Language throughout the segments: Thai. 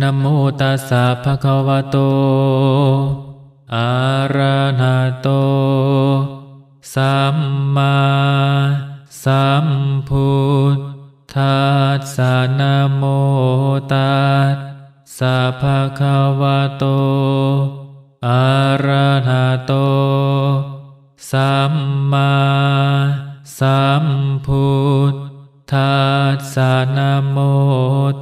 นโมตัสสะภะคะวะโต อะระหะโต สัมมาสัมพุทธัสสะนโมตัสสะภะคะวะโต อะระหะโต สัมมาสัมพุทธัสสะนโม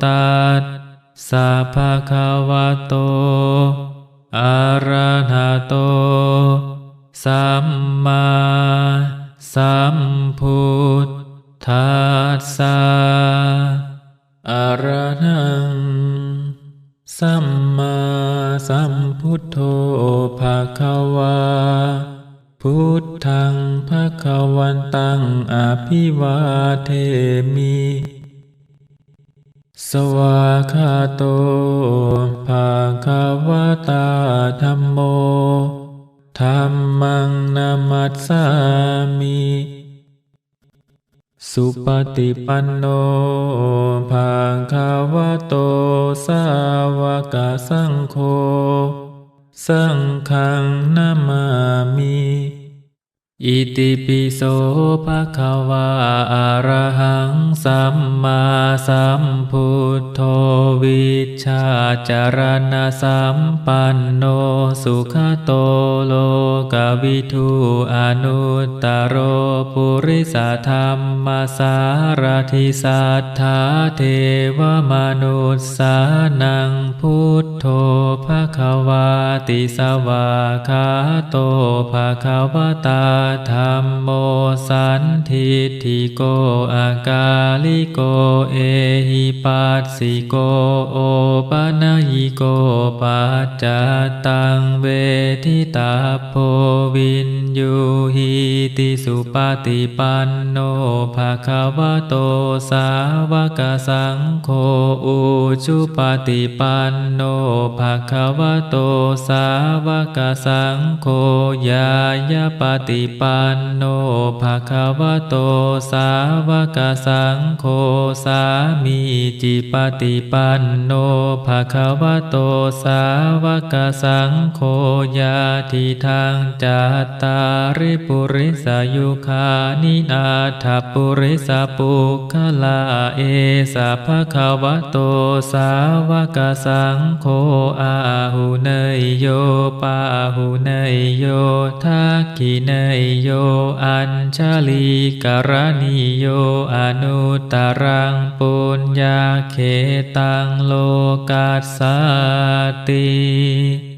ตัส สะภะคะวะโต อะระหะโต สัมมาสัมพุทธัสสะอะระหัง สัมมาสัมพุทโธภะคะวาพุทธังภะคะวันตังอภิวาเทมิ สวาคาโตภาคาวตาธรรมโมธรรมังนามัสสามิ สุปฏิปันโนภาคาวโตสาวกสังโฆ สังฆังนามามิ อิติปิโสภะคะวะอะระหังสัมมาสัมพุทโธวิชาจารณะสัมปันโนสุขโตโลกวิทูอนุตตโรปุริสธรรมสารทิสัทธาเทวมนุษสานังพุทโธภะคะวาติสวาคาโตภะคะวตาธรรมโมสันทิฏฐิโกอากาลิโกเอหิปัสสิโกโอปะนะยิโกปัจจตังเวทิตาโพวินยูหิติสุปฏิปันโนภะคะวะโตสาวกสังโฆอุชุปฏิปันโนภะคะวะโตสาวกสังโฆยายปฏิปปันโนภะคะวะโตสาวกสังโฆสามีจิปฏิปันโนภะคะวะโตสาวกสังโฆยาทิทางจัตตาริปุริสายุคานินาถปุริสปุคลาเอสะภะคะวะโตสาวกสังโฆอาหุเนยโยปาหุเนยโยทักขิเนยโย อัญชลีกรณิโย อนุตตรังปุญญาเขตังโลกัสสติ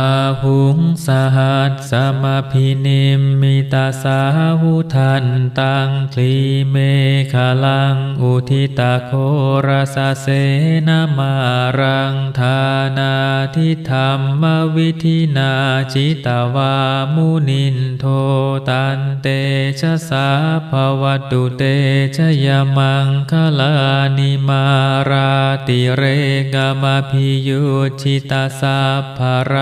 าหุงสหัสสมพินิมมิตาสาหุทันตังคลีเมฆลัง อุทิตาโครสเสนามารังธานาทิธรรมวิธินาจิตาวามุนินโทตันเตชะสาภวตุเตชะยมังคลานิมาราติเรกามพิยุชิตาสาภาร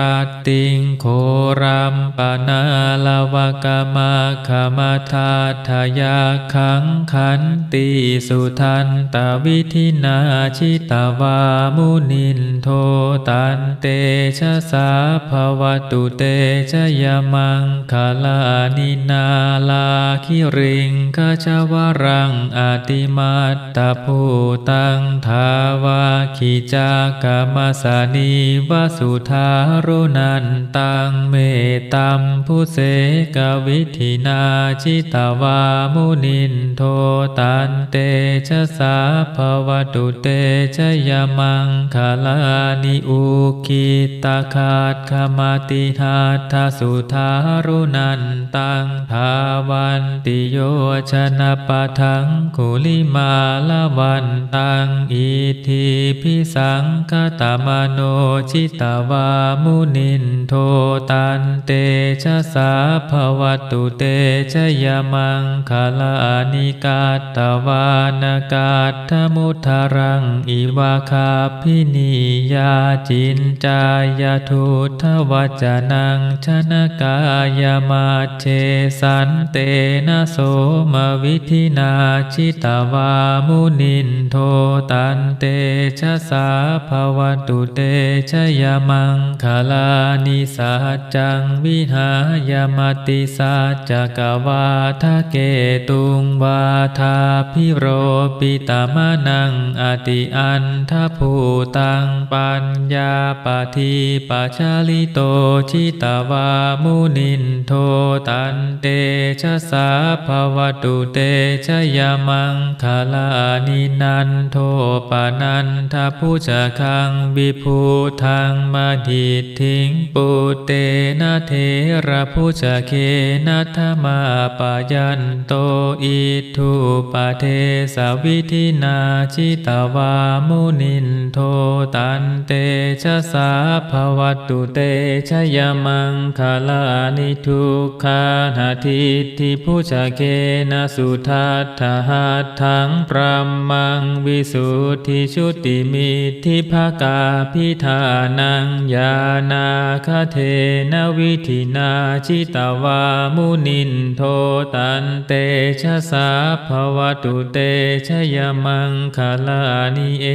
ติงโครัมปนาลาวกามาคมาทาทายาขังขันติสุทันตวิธินาชิตาวามุนินโทตันเตชะสาภวตุเตชะยมังคาลานินาลาคิริงขจวรังอาติมาตตภูตังทาวาขิจากามสานีวสุธารุนันตังเมตัมพุเสกวิธินาจิตาวามุนินโทตันเตชะสาภวตุเตชะยมังคาลานิอุคิตาคาตขมาติหาทสุธารุนันตังทาวันติโยชนะปะทังคุลิมาลวันตังอิทิพิสังคตามโนชิตาวามุนินโทตันเตชะสาภวตุเตชะยมังคลานิกาตวานากาตมุทารังอิวาคาพินิยาจินจายาทุทวจนังชนกายมาเชสันเตนะโสมวิธินาชิตาวามุนินโทตันเตชะสาภวตุเตชะยมังคลานิสัจจังวิหายมติสัจจกวาทะเกตุงวาทาพิโรปิตามนังอติอันทภูตังปัญญาปทีปัชาลิโตชิตาวามุนินโทตันเตชะสาภวตุเตชะยมังคลานินันโทปนันทพุชะคังวิภูทังมาดิทงปุเตนะเทระพุชะเคนัทมาปายันโตอิทุปเทสวิธินาชิตาวามุนินโทตันเตชะสาภวตุเตชะยมังคลานิทุกขานาทิทิพุชะเคนะสุทัตถหัตถังพระมังวิสุทธิชุติมิทิภากาพิธานังยานาคเทนวิธินาชิตาวามุนินโทตันเตชะสาภวตุเตชะยมังคลานิเอ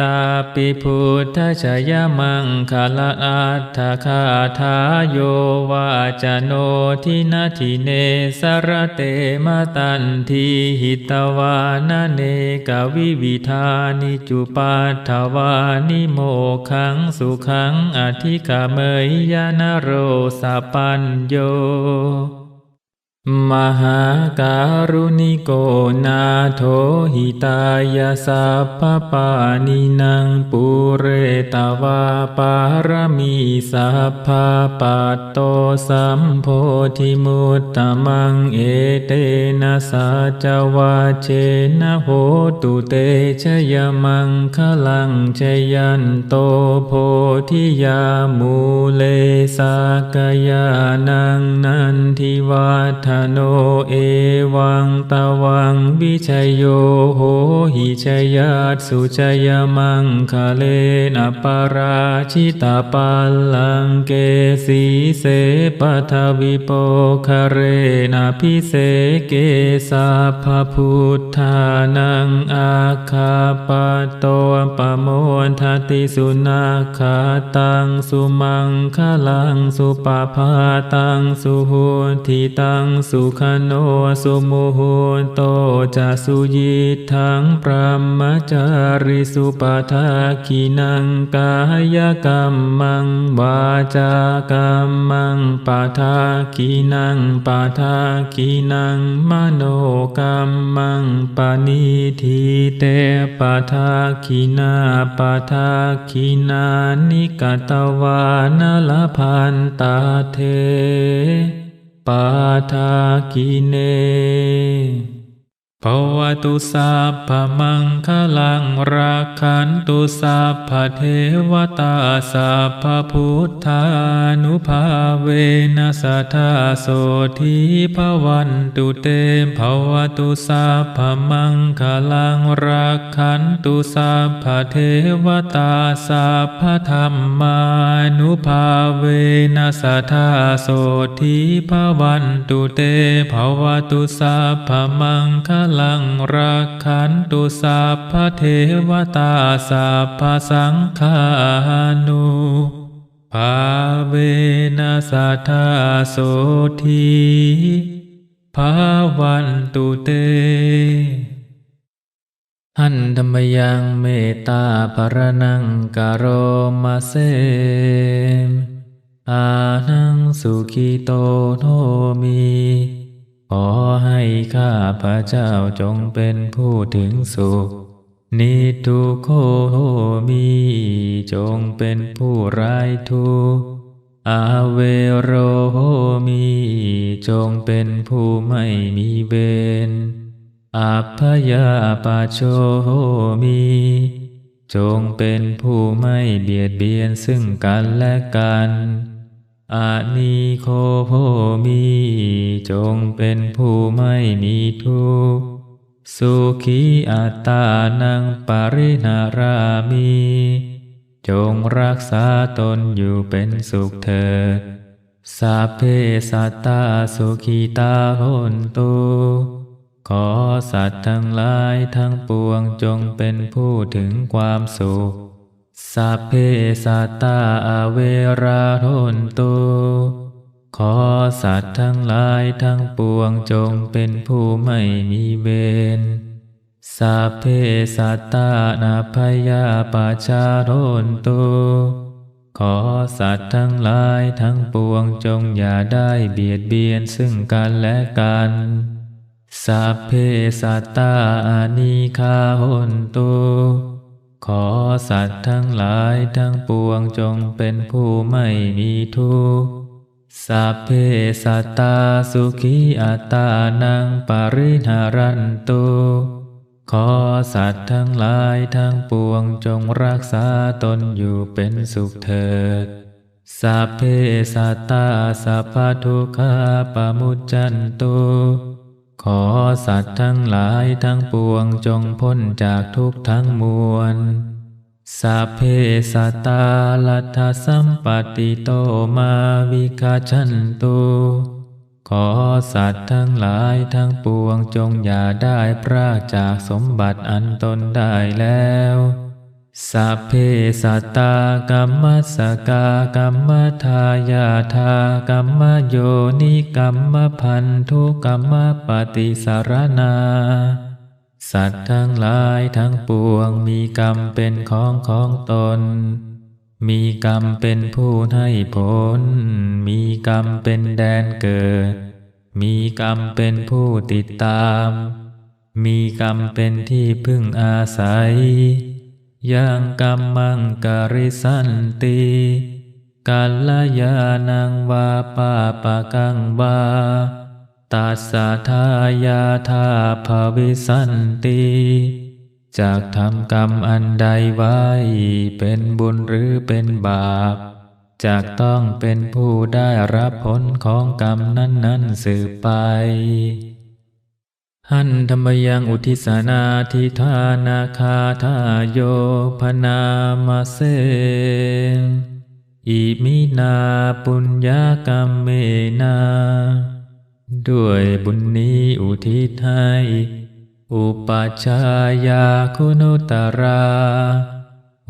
ตาปิพุทธชยมังคลาอัตถคาทาโยวาจโนทินาทิเนสรเตมตันทีหิตวานเนกวิวิธานิจุปัฏฐวานิโมขังสุขังอธิกามยยานโรสปัญโย มหาการุณิโกนาโทหิตายาสัพพปานินังปุเรตวาปารมีสัพพปัตโตสัมโพธิมุตตมังเอเตนะสัจวาเชนะโหตุเตชยมังคลังชยันโตโพธิยามูเลสากยานังนันทิวัฒโนเอวังตวังวิชยโยโหหิชยัตสุชยมังคะเลนะปาราชิตาปัลลังเกสีเสปัทวิโปคะเรนะพิเศเกสาภพุทธานังอาคาปโตปโมทติสุนาคาตังสุมังคลังสุปภาตังสุหุทิตังสุขโนสุโมโหโตจะสุยิทังพระมจาริสุปทาคินังกายกรรมังวาจากรรมังปาทาคินังปาทาคินังมโนกรรมังปานิทีเตปาทาคินาปาทาคินานิกตวานลพันตาเท ปาทากิเน ภวตุสัพพมังคลังรักขันตุสัพพเทวตาสัพพพุทธานุภาเวนัสธาโสทีภวันตุเตภวตุสัพพมังคลังรักขันตุสัพพเทวตาสัพพธรรมานุภาเวนัสธาโสทีภวันตุเตภวตุสัพพมังคลัลังรักขันตุสัพพเทวตาสัพพสังฆานุภาเวนัสธาโสทีภาวันตุเตหันธรรมยังเมตตาปรนังกโรมาเสมอานังสุขิโตโทมี ขอให้ข้าพระเจ้าจงเป็นผู้ถึงสุข นิทุโคมีจงเป็นผู้ไร้ทุกข์อาเวโรมีจงเป็นผู้ไม่มีเบนอัพยาปาโชมี จงเป็นผู้ไม่เบียดเบียนซึ่งกันและกัน อนิโคโพมีจงเป็นผู้ไม่มีทุกข์สุขีอัตตานังปรินารามี จงรักษาตนอยู่เป็นสุขเถิดสัพเพสัตตาสุขีตาหนตุขอสัตว์ทั้งหลายทั้งปวงจงเป็นผู้ถึงความสุข สัพเพสัตตาอเวราโหนตุขอสัตว์ทั้งหลายทั้งปวงจงเป็นผู้ไม่มีเบนสัพเพสัตตานาพยาปาชาโรนตุขอสัตว์ทั้งหลายทั้งปวงจงอย่าได้เบียดเบียนซึ่งกันและกันสัพเพสัตตาอานิคาโหนตุ ขอสัตว์ทั้งหลายทั้งปวงจงเป็นผู้ไม่มีทุกข์สัพเพสัตตาสุขีอัตตานังปริหารันตุขอสัตว์ทั้งหลายทั้งปวงจงรักษาตนอยู่เป็นสุขเถิดสัพเพสัตตาสัพพทุกขาปมุจจันตุ ขอสัตว์ทั้งหลายทั้งปวงจงพ้นจากทุกทั้งมวลสัพเพสัตตาลัทธสัมปติโตมาวิคาชันตุขอสัตว์ทั้งหลายทั้งปวงจงอย่าได้พรากจากสมบัติอันตนได้แล้ว สัพเพสัตตากรรมสกากรรมทายาทากรรมโยนิกรรมพันธุกรรมปฏิสารนา สัตว์ทั้งหลายทั้งปวงมีกรรมเป็นของของตน มีกรรมเป็นผู้ให้ผล มีกรรมเป็นแดนเกิด มีกรรมเป็นผู้ติดตาม มีกรรมเป็นที่พึ่งอาศัย ยังกรรมังกริสันติกาลยานังวาปาปะกังวาตัสสะทายาทาภวิสันติจากทำกรรมอันใดไว้ เป็นบุญหรือเป็นบาป จากต้องเป็นผู้ได้รับผลของกรรมนั้น ๆ สืบไป หันธรรมยังอุทิสนาทิธานาคาทาโยพนามาเสอิมินาปุญญากรรมเมนา ด้วยบุญนี้อุทิศให้อุปัชายาคุณุตรา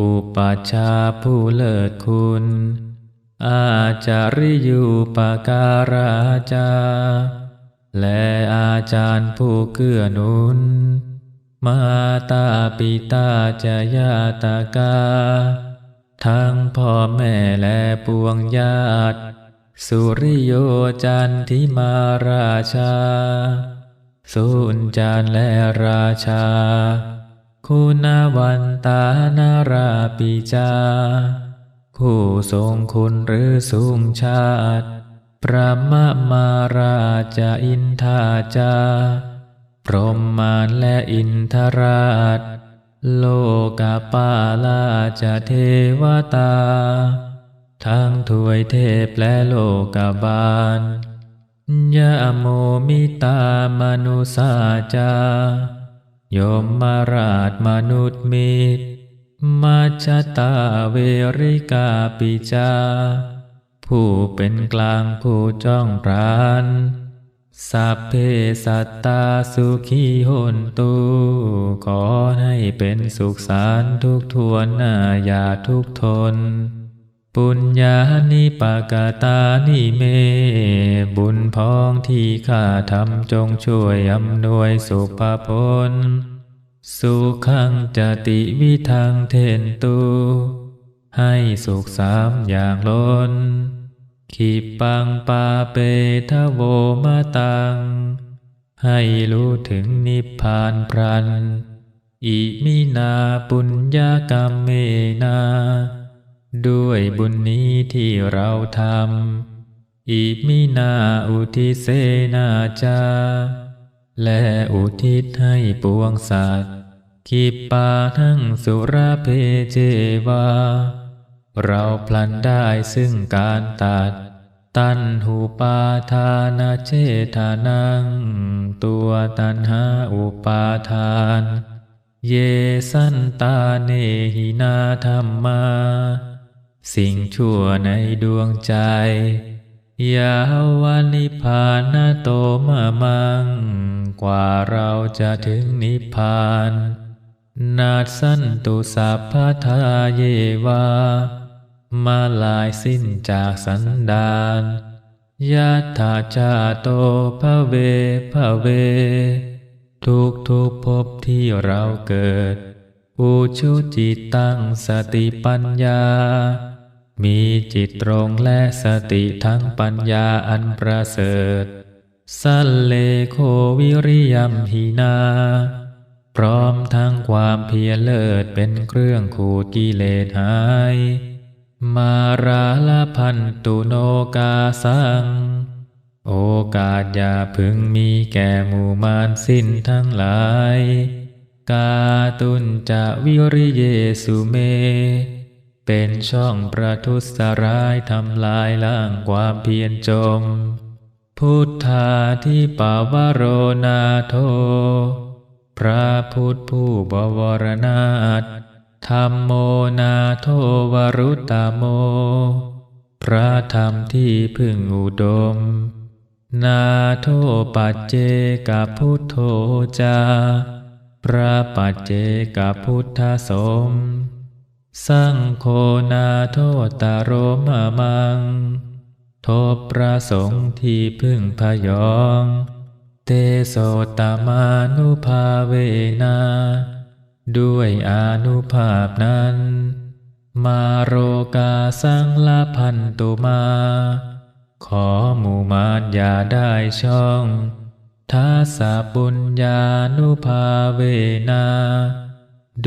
อุปัชาผู้เลิศคุณ อาจาริยุปการาจา และอาจารย์ผู้เกื้อหนุน มาตาปิตาจยาตากา ทั้งพ่อแม่และปวงญาติ สุริโยจันทิมาราชา สุนจานและราชา คุณวันตานาราปิจา ผู้ทรงคุณหรือสูงชาติ พระมมาราชอินทาจา พรหมานและอินทราช โลกาปาลาจะเทวตา ทั้งถวยเทพและโลกาบาลยะโมมิตามนุสาจายมมาราชมนุษย์มิตร มาชตาเวริกาปิจา ผู้เป็นกลางผู้จ้องพรานสัพเพสัตตาสุขีหนตูขอให้เป็นสุขสารทุกทวนหน้าอย่าทุกทน ปุญญานิปากาตานิเม บุญพ้องที่ข้าทำจงช่วยอำนวยสุภาพลสุขังจติวิทังเทนตู ให้สุขสามอย่างล้น ขีปังปาเปทโวมาตัง ให้รู้ถึงนิพพานพรัน อิมินาปุญญากรรมเมนา ด้วยบุญนี้ที่เราทำ อิมินาอุทิเสนาจา และอุทิศให้ปวงสัตว์คิปาทั้งสุราเพเจวา เราพลันได้ซึ่งการตัด ตันหูปาทานาเจทานัง ตัวตันหาอุปาทาน เยสันตาเนหินาธรรมา สิ่งชั่วในดวงใจ ยาวานิพานาโตมามัง กว่าเราจะถึงนิพพานนาสันตุสัพพทาเยวา มาลายสิ้นจากสันดานยัตถาจาโตภเวภเว ทุกทุกภพที่เราเกิดอุชุจิตตั้งสติปัญญา มีจิตตรงและสติทั้งปัญญาอันประเสริฐ สัลเลโควิริยัมหินา พร้อมทั้งความเพียรเลิศเป็นเครื่องขูดกิเลสหาย มาราลพันตุโนกาสัง โอกาสอย่าพึงมีแก่หมู่มารสิ้นทั้งหลาย กาตุนจะวิริเยสุเม เป็นช่องประทุษร้ายทำลายล้างความเพียรจม พุทธาที่ปาวโรนาโท พระพุทธผู้บวรนาถ ธรรมโมนาโทวรุตตโม พระธรรมที่พึ่งอุดม นาโทปัจเจกับพุทโธจา พระปัจเจกับพุทธสม สังโฆนาโทตาโรมมัง โทษพระสงฆ์ที่พึ่งพยอง เตโสตมานุภาเวนา ด้วยอานุภาพนั้น มาโรกาสังลาพันตุมา ขอหมู่มารอย่าได้ช่องทัสสะบุญญานุภาเวนา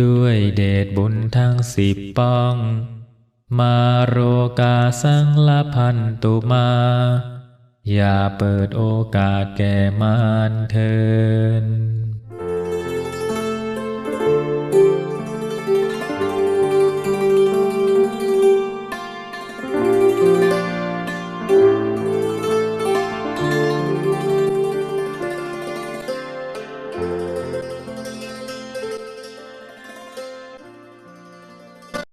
ด้วยเดชบุญทั้งสิบป้อง มาโรกาสังละพันตุมา อย่าเปิดโอกาสแก่มารเทิน